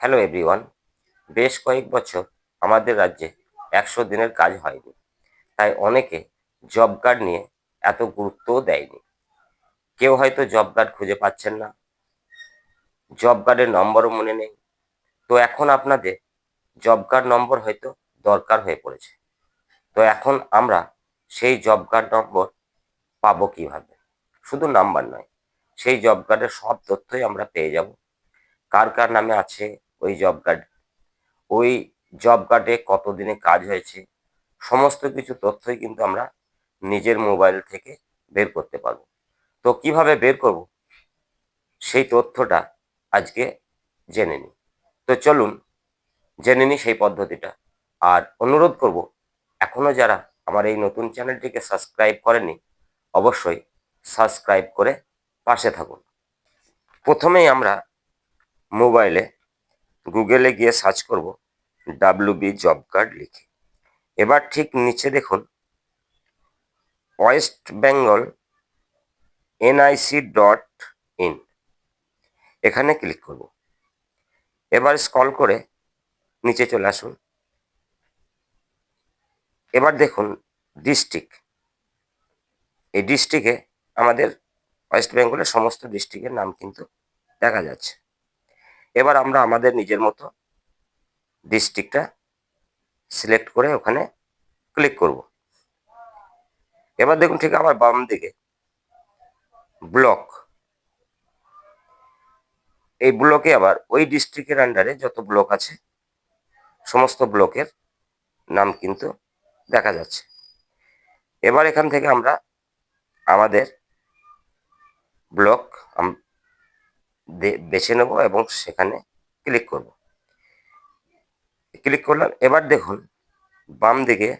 Hello everyone বেশ কয়েক বছর আমাদের রাজ্যে একশো দিনের কাজ হয়নি। তাই অনেকে জব কার্ড নিয়ে এত গুরুত্বও দেয়নি। কেউ হয়তো জব কার্ড খুঁজে পাচ্ছেন না। জব কার্ডের নম্বরও মনে নেই। তো এখন আপনাদের জব কার্ড নম্বর হয়তো দরকার হয়ে পড়েছে। তো এখন আমরা সেই জব কার্ড নম্বর পাবো কীভাবে? শুধু নাম্বার নয়, সেই জব কার্ডের সব তথ্যই আমরা পেয়ে যাব। কার কার নামে আছে ওই জব কার্ড ওই জব কার্ডে কতদিনে কাজ হয়েছে, সমস্ত কিছু তথ্যই কিন্তু আমরা নিজের মোবাইল থেকে বের করতে পারব। তো কীভাবে বের করব? সেই তথ্যটা আজকে জেনে নিই। তো চলুন, জেনে নিই সেই পদ্ধতিটা। আর অনুরোধ করব এখনও যারা আমার এই নতুন চ্যানেলটিকে সাবস্ক্রাইব করেনি অবশ্যই সাবস্ক্রাইব করে পাশে থাকুন। প্রথমেই আমরা মোবাইলে গুগলে গিয়ে সার্চ করব ডাব্লিউ বি জব কার্ড লিখে। এবার ঠিক নিচে দেখুন West Bengal NIC dot in এখানে ক্লিক করব। এবার স্কল করে নিচে চলে আসুন। এবার দেখুন ডিস্ট্রিক্ট এই ডিস্ট্রিক্টে আমাদের ওয়েস্ট বেঙ্গলের সমস্ত ডিস্ট্রিক্টের নাম কিন্তু দেখা যাচ্ছে। এবার আমরা আমাদের নিজের মতো ডিস্ট্রিক্টটা সিলেক্ট করে ওখানে ক্লিক করব। এবার দেখুন ঠিক আমার বাম দিকে ব্লক এই ব্লকে আবার ওই ডিস্ট্রিক্টের আন্ডারে যত ব্লক আছে, সমস্ত ব্লকের নাম কিন্তু দেখা যাচ্ছে। এবার এখান থেকে আমরা আমাদের ব্লক বেছে নেব এবং সেখানে ক্লিক করব। ক্লিক করলাম, এবার দেখুন, বাম দিকে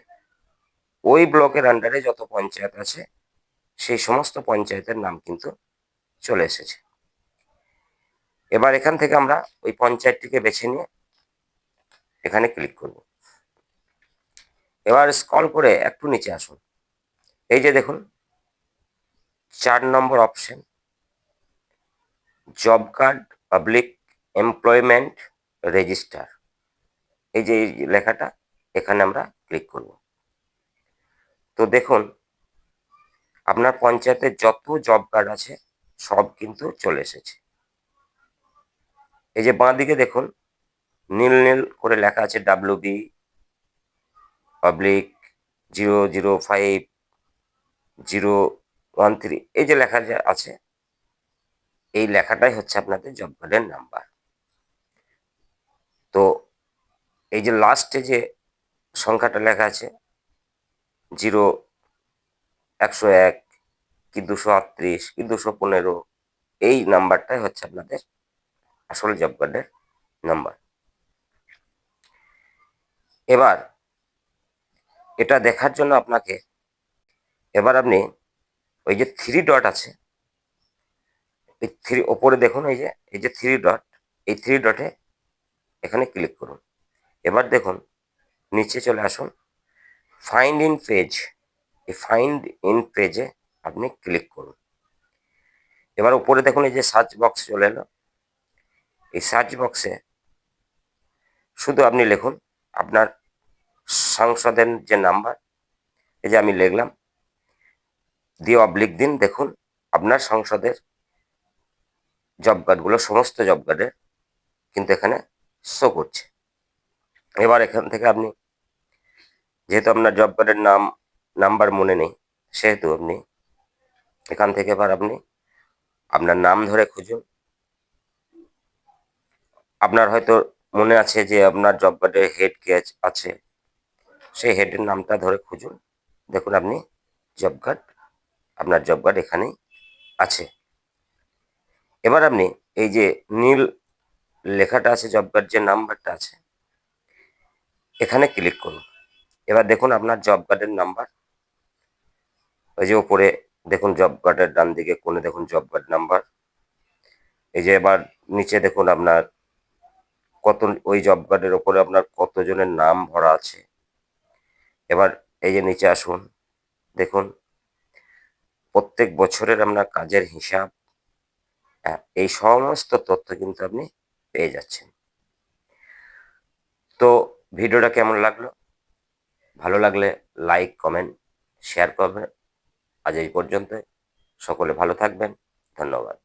ওই ব্লকের আন্ডারে যত পঞ্চায়েত আছে, সেই সমস্ত পঞ্চায়েতের নাম কিন্তু চলে এসেছে। এবার এখান থেকে আমরা ওই পঞ্চায়েতটিকে বেছে নিয়ে এখানে ক্লিক করব। এবার স্কল করে একটু নিচে আসুন। এই যে দেখুন, চার নম্বর option job card public employment register এই যে লেখাটা, এখানে আমরা ক্লিক করব। তো দেখুন, আপনার পঞ্চায়েতের যত জব কার্ড আছে, সব কিন্তু চলে এসেছে। এই যে বাঁ দিকে দেখুন, নীল নীল করে লেখা আছে W B public zero zero five zero one three এই যে লেখা আছে এই লেখাটাই হচ্ছে আপনাদের জব কার্ডের নাম্বার। তো এই যে লাস্টে যে সংখ্যাটা লেখা আছে, জিরো একশো এক, কি দুশো আটত্রিশ, কি দুশো পনেরো, এই নাম্বারটাই হচ্ছে আপনাদের আসল জব কার্ডের নাম্বার। এবার এটা দেখার জন্য আপনাকে এবার আপনি ওই যে থ্রি ডট আছে এই থ্রি ওপরে দেখুন এই যে এই যে থ্রি ডট এই থ্রি ডটে এখানে ক্লিক করুন। এবার দেখুন, নিচে চলে আসুন। ফাইন্ড ইন পেজ এই ফাইন্ড ইন পেজে আপনি ক্লিক করুন। এবার উপরে দেখুন এই যে সার্চ বক্স চলে এলো। এই সার্চ বক্সে শুধু আপনি লিখুন আপনার সংসদের যে নাম্বার এই যে আমি লিখলাম, দিয়ে অবলিক দিন দেখুন আপনার সংসদের জব কার্ডগুলো সমস্ত জব কার্ডের কিন্তু এখানে শো করছে। এবার এখান থেকে আপনি, যেহেতু আপনার জব কার্ডের নাম নাম্বার মনে নেই, সেহেতু আপনি এখান থেকে এবার আপনি আপনার নাম ধরে খুঁজুন। আপনার হয়তো মনে আছে যে আপনার জব কার্ডে হেড কে আছে সেই হেডের নামটা ধরে খুঁজুন। দেখুন আপনি জব কার্ড আপনার জব কার্ড এখানেই আছে। এবার আপনি এই যে নীল লেখাটা আছে জব কার্ড যে নাম্বারটা আছে, এখানে ক্লিক করুন। এবার দেখুন আপনার জব কার্ডের নাম্বার ওই যে ওপরে দেখুন জব কার্ডের ডান দিকে কোণে দেখুন জব কার্ড নাম্বার এই যে এবার নিচে দেখুন আপনার কত, ওই জব কার্ডের ওপরে আপনার কতজনের নাম ভরা আছে। এবার এই যে নিচে আসুন, দেখুন প্রত্যেক বছরের আপনার কাজের হিসাব এই সমস্ত তথ্য কিন্তু আপনি পেয়ে যাচ্ছেন। তো ভিডিওটা কেমন লাগল? ভালো লাগলে লাইক কমেন্ট শেয়ার করবেন। আজ এই পর্যন্ত সকলে ভালো থাকবেন। ধন্যবাদ।